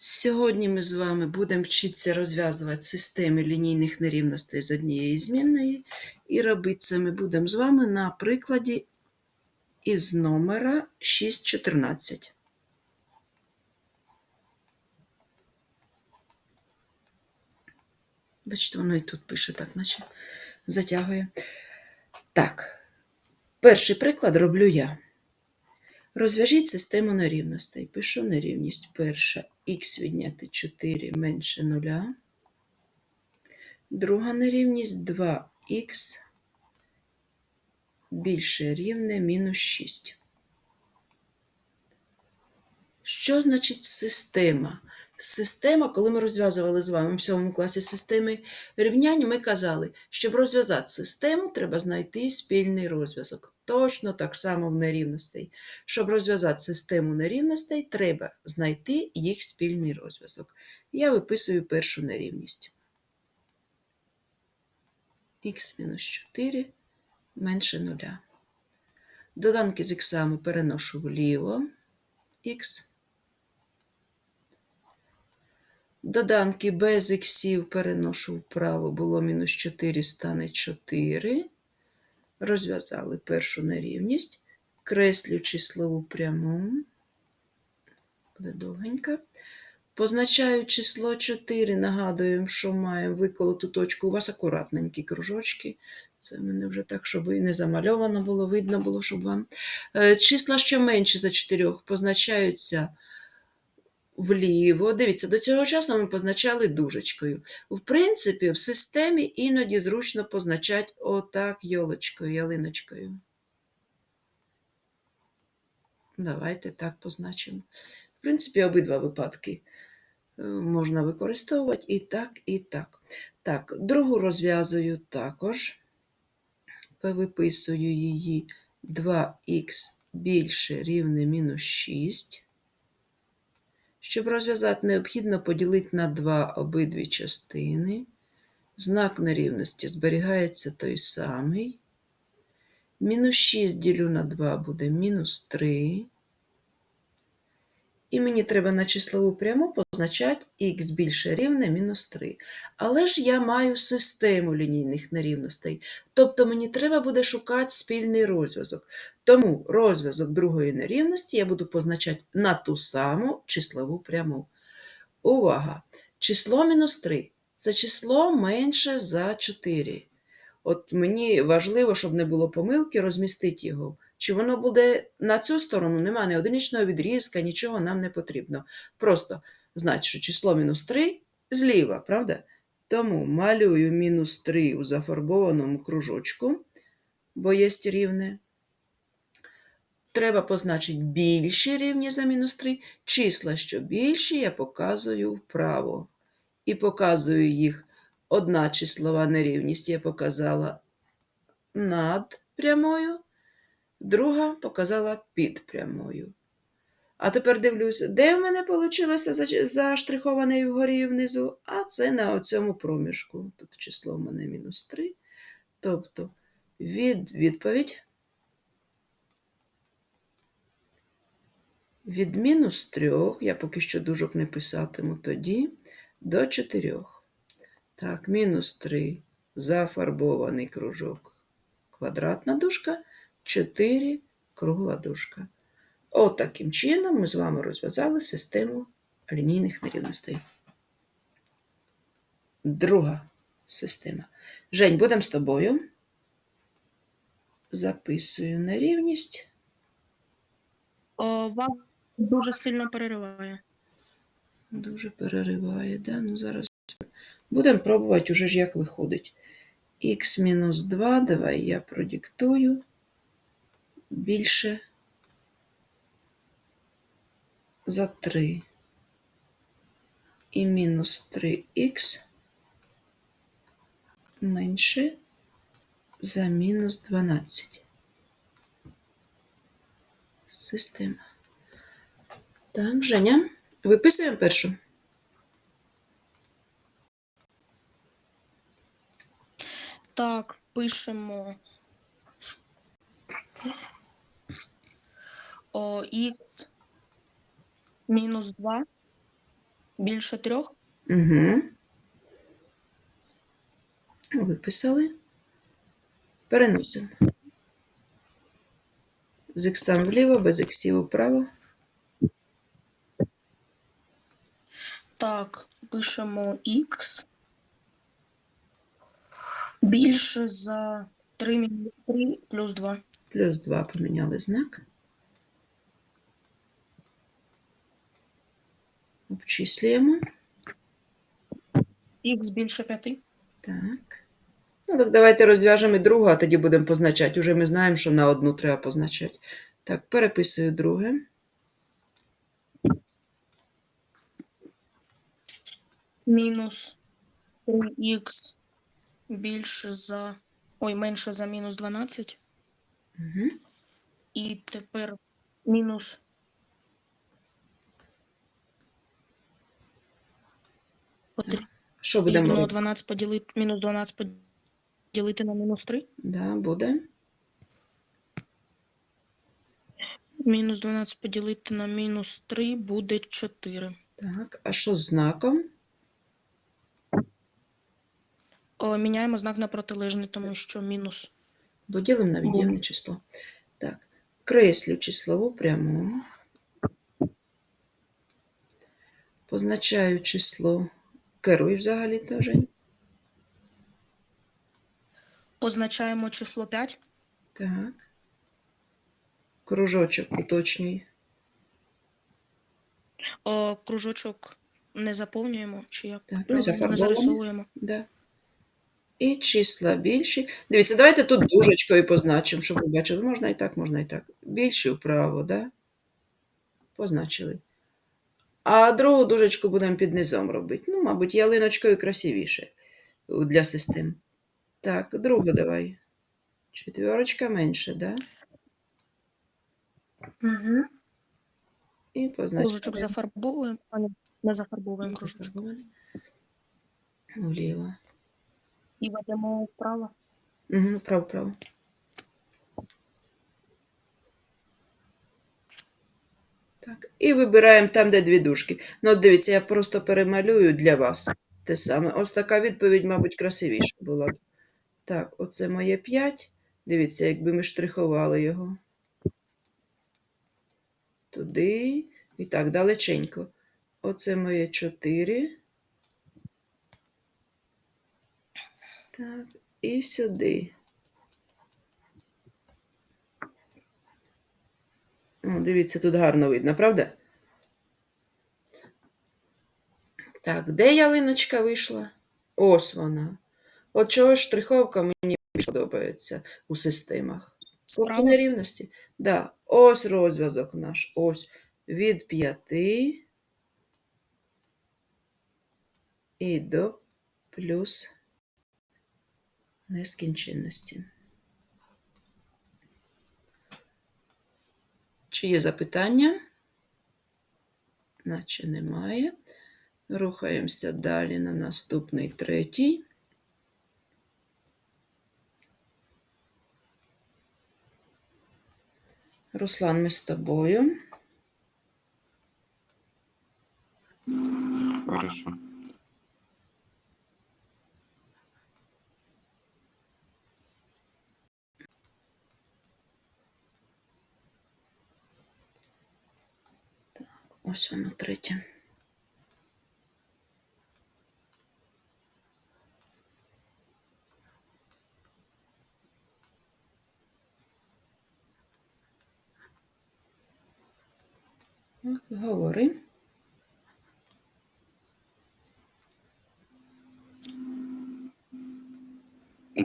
Сьогодні ми з вами будемо вчитися розв'язувати системи лінійних нерівностей з однієї змінної. І робити це ми будемо з вами на прикладі із номера 614. Бачите, воно і тут пише так, наче затягує. Так, перший приклад роблю я. Розв'яжіть систему нерівностей. Пишу нерівність перша х відняти 4 менше 0. Друга нерівність 2х більше рівне мінус 6. Що значить система? Система, коли ми розв'язували з вами в 7 класі системи рівнянь, ми казали, щоб розв'язати систему, треба знайти спільний розв'язок. Точно так само в нерівностей. Щоб розв'язати систему нерівностей, треба знайти їх спільний розв'язок. Я виписую першу нерівність. х-4 менше 0. Доданки з іксами переношу вліво х. Доданки без іксів переношу вправо, було мінус 4, стане 4. Розв'язали першу нерівність. Креслю числову пряму. Буде довгенько. Позначаю число 4, нагадуємо, що маємо виколоту точку. У вас акуратненькі кружочки. Це в мене вже так, щоб і не замальовано було, видно було, щоб вам. Е, Числа, що менші за 4, позначаються вліво. Дивіться, до цього часу ми позначали дужечкою. В принципі, в системі іноді зручно позначати отак йолочкою, ялиночкою. Давайте так позначимо. В принципі, обидва випадки е, можна використовувати і так, і так. Так, другу розв'язую також. Виписую її 2х більше рівне мінус 6. Щоб розв'язати, необхідно поділити на 2 обидві частини. Знак нерівності зберігається той самий. Мінус 6 ділю на 2 буде мінус 3. І мені треба на числову пряму позначати х більше рівне мінус 3. Але ж я маю систему лінійних нерівностей, тобто мені треба буде шукати спільний розв'язок. Тому розв'язок другої нерівності я буду позначати на ту саму числову пряму. Увага! Число мінус 3 це число менше за 4. От мені важливо, щоб не було помилки, розмістити його. Чи воно буде на цю сторону, нема ні одиничного відрізка, нічого нам не потрібно. Просто знать, що число мінус 3 зліва, правда? Тому малюю мінус 3 у зафарбованому кружочку, бо є рівне. Треба позначити більші рівні за мінус 3. Числа, що більші, я показую вправо. І показую їх. Одна числова нерівність я показала над прямою, друга показала під прямою. А тепер дивлюся, де в мене вийшло заштриховане вгорі і внизу, а це на цьому проміжку. Тут число в мене мінус 3. Тобто від відповідь від мінус 3, я поки що дужок не писатиму тоді, до 4. Так, мінус 3 зафарбований кружок. Квадратна дужка, 4 кругла дужка. От таким чином ми з вами розв'язали систему лінійних нерівностей. Друга система. Жень, будемо з тобою. Записую нерівність. О, вам дуже сильно перериває. Дуже перериває, да? Ну, зараз будемо пробувати уже ж як виходить. х мінус 2, давай я продиктую. Більше за 3. І мінус 3х менше за мінус 12. Система. Так, Женя, виписуємо першу. Так, пишемо о, х мінус 2 більше трьох. Угу. Виписали. Переносимо. З іксам вліво, без іксів вправо. Так, пишемо х більше за 3 мінус 3 плюс 2. Плюс 2 поміняли знак. Обчислюємо. Х більше 5. Так. Ну, так давайте розв'яжемо і другу, а тоді будемо позначати. Уже ми знаємо, що на одну треба позначати. Так, переписую друге. Мінус 3х більше за. Ой, менше за мінус 12. Угу. І тепер мінус Що будемо робити? 12 поділити, мінус 12 поділити на мінус 3. Да, буде. Мінус 12 поділити на мінус 3 буде 4. Так, а що з знаком? О, міняємо знак на протилежний, тому що мінус. Бо ділимо на від'ємне число. Так, креслю числову пряму. Позначаю число. Керуй взагалі теж. Позначаємо число 5. Так. Кружочок уточнюй. О, кружочок не заповнюємо, чи як Так, не правильно, зарисовуємо. Да. І числа більші. Дивіться, давайте тут дужечкою позначимо, щоб ви бачили. Можна і так, можна і так. Більші вправо, да? Позначили. А другу дужечку будемо під низом робити. Ну, мабуть, ялиночкою красивіше для систем. Так, другу давай. Четверочка менше, да? Угу. І позначимо. Кружочок зафарбовуємо, а не, зафарбовуємо кружочок. Вліво. І ведемо вправо. Угу, вправо, вправо. Так, і вибираємо там, де дві дужки. Ну, дивіться, я просто перемалюю для вас те саме. Ось така відповідь, мабуть, красивіша була б. Так, оце моє 5. Дивіться, якби ми штрихували його. Туди. І так, далеченько. Оце моє 4. Так, і сюди. О, дивіться, тут гарно видно, правда? Так, де ялиночка вийшла? Ось вона. От чого штриховка мені більш подобається у системах. Справа. нерівності? Да, ось розв'язок наш. Ось від 5 і до плюс нескінченності. Чи є запитання? Наче немає. Рухаємося далі на наступний третій. Руслан, ми з тобою. Хорошо. Ось воно третє. Говори.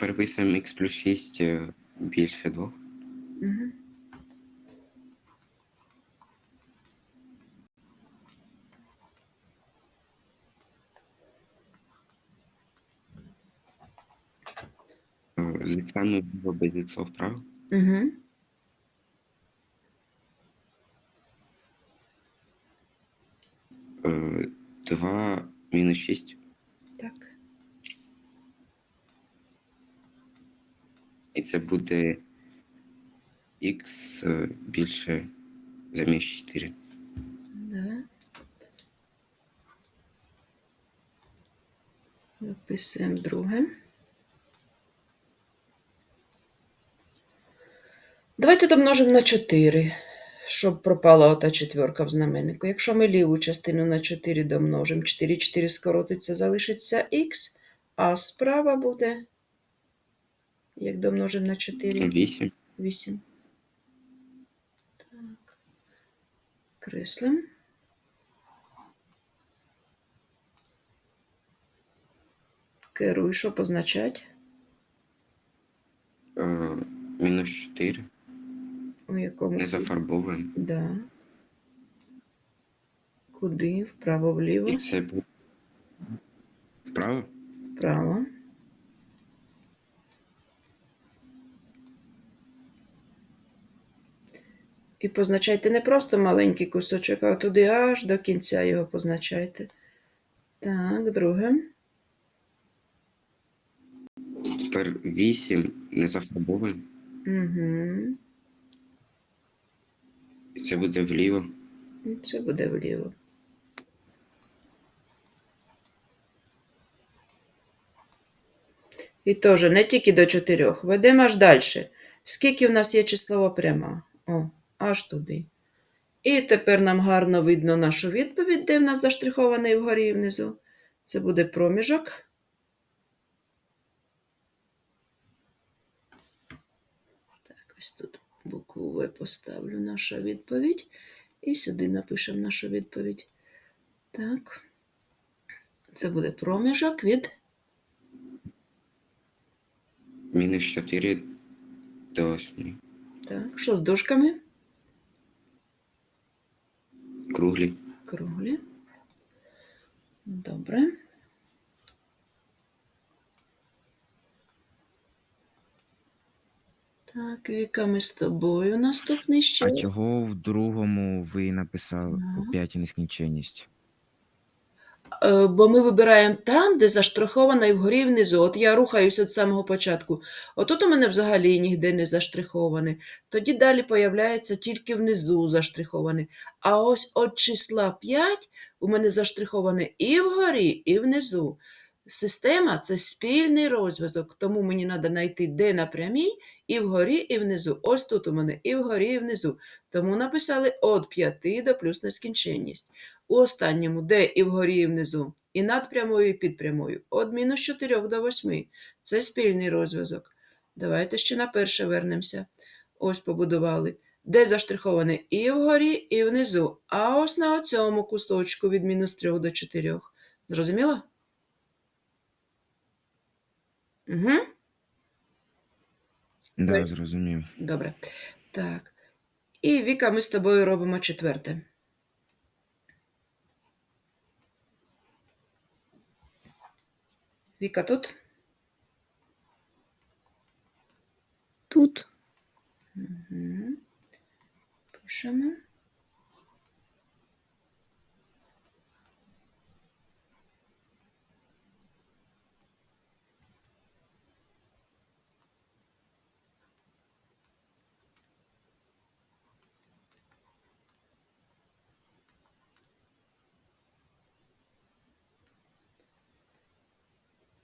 Переписуємо х плюс 6 е, більше 2. Угу. Іксами було без іксов. Угу. Е, 2 мінус 6. Так. І це буде х е, більше замість 4. Да. Записуємо друге. Давайте домножимо на 4, щоб пропала ота четверка в знаменнику. Якщо ми ліву частину на 4 домножимо, 4, 4 скоротиться, залишиться х, а справа буде, як домножимо на 4, 8. 8. Так. Креслим. Керуй, що позначать? Е, мінус 4. У якому? Не зафарбовуємо. Да. Куди? Вправо, вліво? І це буде вправо. Вправо. І позначайте не просто маленький кусочок, а туди аж до кінця його позначайте. Так, друге. Тепер 8 не зафарбовуємо. Угу. Це буде вліво. Це буде вліво. І теж не тільки до чотирьох. Ведемо аж далі. Скільки в нас є числова пряма? О, аж туди. І тепер нам гарно видно нашу відповідь, де в нас заштрихований вгорі і внизу. Це буде проміжок. Так, ось тут букву В поставлю наша відповідь. І сюди напишемо нашу відповідь. Так. Це буде проміжок від Мінус 4 до 8. Так, що з дужками? Круглі. Круглі. Добре. Так, Віка, ми з тобою. Наступний ще. А чого в другому ви написали Ага. опять нескінченність? Е, Бо ми вибираємо там, де заштриховано і вгорі і внизу. От я рухаюся від самого початку. Отут у мене взагалі ніде не заштриховане. Тоді далі появляється тільки внизу заштриховане. А ось від числа 5 у мене заштриховане і вгорі, і внизу. Система це спільний розв'язок, тому мені треба знайти, де на прямій, і вгорі, і внизу. Ось тут у мене і вгорі, і внизу. Тому написали від 5 до плюс нескінченність. У останньому, де і вгорі, і внизу, і над прямою, і під прямою, від мінус 4 до 8. Це спільний розв'язок. Давайте ще на перше вернемося. Ось побудували. Де заштриховане і вгорі, і внизу. А ось на оцьому кусочку від мінус 3 до 4. Зрозуміло? Угу. Да, зрозумів. Добре. Так. І Віка, ми з тобою робимо четверте. Віка тут? Тут Угу. Пишемо.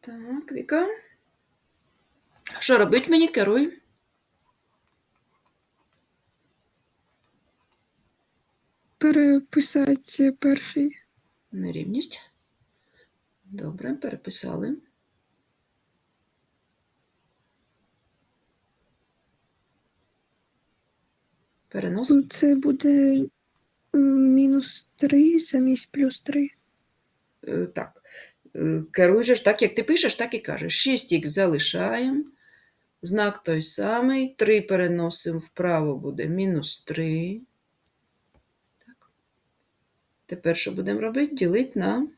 Так, Віка. Що робить мені? Керуй. переписати перший. Нерівність. Добре, переписали. Перенос. Це буде мінус 3 замість плюс 3. Е, Так. Же ж так, як ти пишеш, так і кажеш. 6х залишаємо. Знак той самий. 3 переносимо вправо буде мінус 3. Так. Тепер що будемо робити? Ділити на.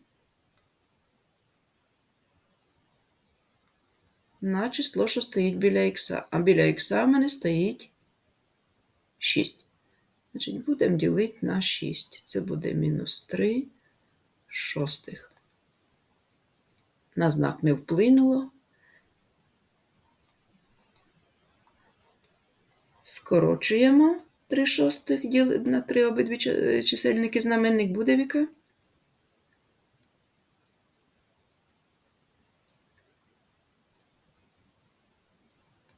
На число, що стоїть біля х. А біля х в мене стоїть 6. Значить, будемо ділити на 6. Це буде мінус 3 шостих на знак не вплинуло. Скорочуємо 3 шостих на 3 обидві е, чисельники знаменник буде віка.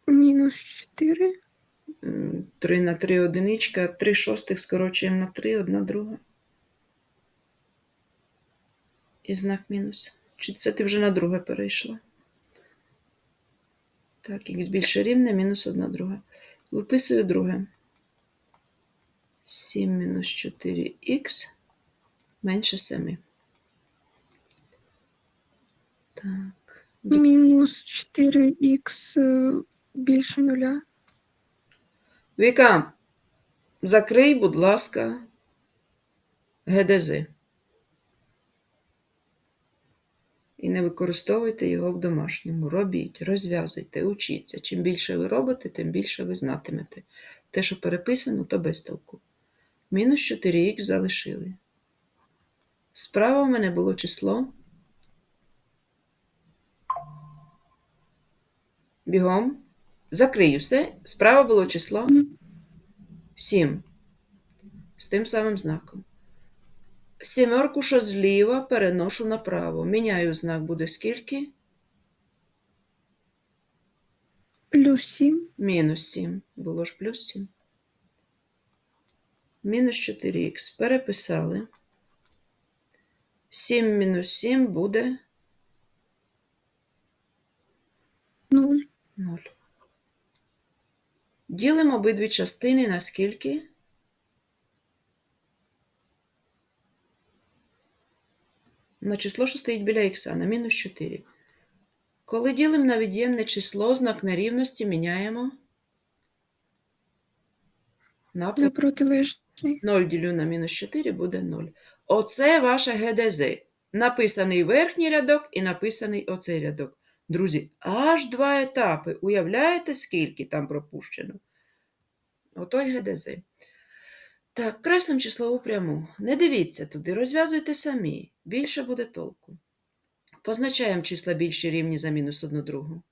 Мінус 4. 3 на 3 одиничка, 3 шостих скорочуємо на 3, 1 друга. І знак мінус. Чи це ти вже на друге перейшла? Так, х більше рівне, мінус одна друга. Виписую друге. 7 мінус 4х менше 7. Так. Мінус 4х е, більше нуля. Віка, закрий, будь ласка, ГДЗ. І не використовуйте його в домашньому. Робіть, розв'язуйте, учіться. Чим більше ви робите, тим більше ви знатимете. Те, що переписано, то без. Мінус 4х залишили. Справа в мене було число. Бігом. Закрию все. Справа було число 7. З тим самим знаком. Сімерку, що зліва, переношу направо. Міняю знак, буде скільки? Плюс 7. Мінус 7. Було ж плюс 7. Мінус 4х. Переписали. 7 мінус 7 буде 0. 0. Ділимо обидві частини на скільки? На число, що стоїть біля х, на мінус 4. Коли ділимо на від'ємне число, знак нерівності міняємо на протилежний. 0 ділю на мінус 4 буде 0. Оце ваше ГДЗ. Написаний верхній рядок і написаний оцей рядок. Друзі, аж два етапи. Уявляєте, скільки там пропущено? Отой ГДЗ. Так, креслим числову пряму. Не дивіться туди, розв'язуйте самі. Більше буде толку. Позначаємо числа більші рівні за мінус одну другу.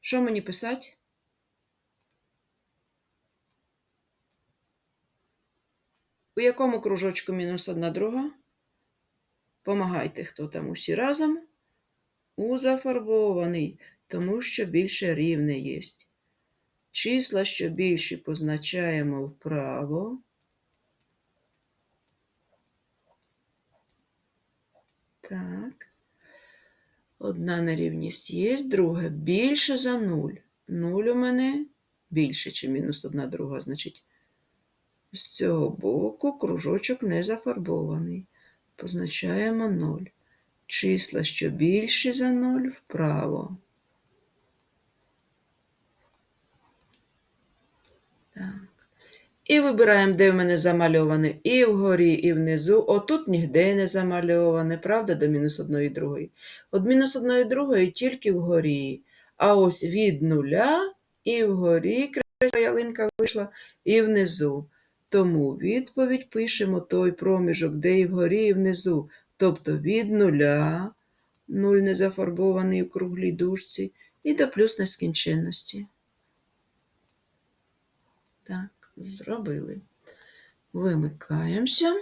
Що мені писати? У якому кружочку мінус одна друга? Помагайте, хто там усі разом. У зафарбований, тому що більше рівне є. Числа, що більші, позначаємо вправо. Так. Одна нерівність є, друга більше за 0. 0 у мене більше, чи мінус одна друга, значить. З цього боку кружочок не зафарбований. Позначаємо 0. Числа, що більші за 0, вправо. І вибираємо, де в мене замальоване і вгорі, і внизу. Отут ніде не замальоване, правда, до мінус одної другої. От мінус одної другої тільки вгорі. А ось від нуля і вгорі красива ялинка вийшла, і внизу. Тому відповідь пишемо той проміжок, де і вгорі, і внизу. Тобто від нуля, нуль не зафарбований у круглій дужці, і до плюс нескінченності. Так, зробили. Вимикаємося.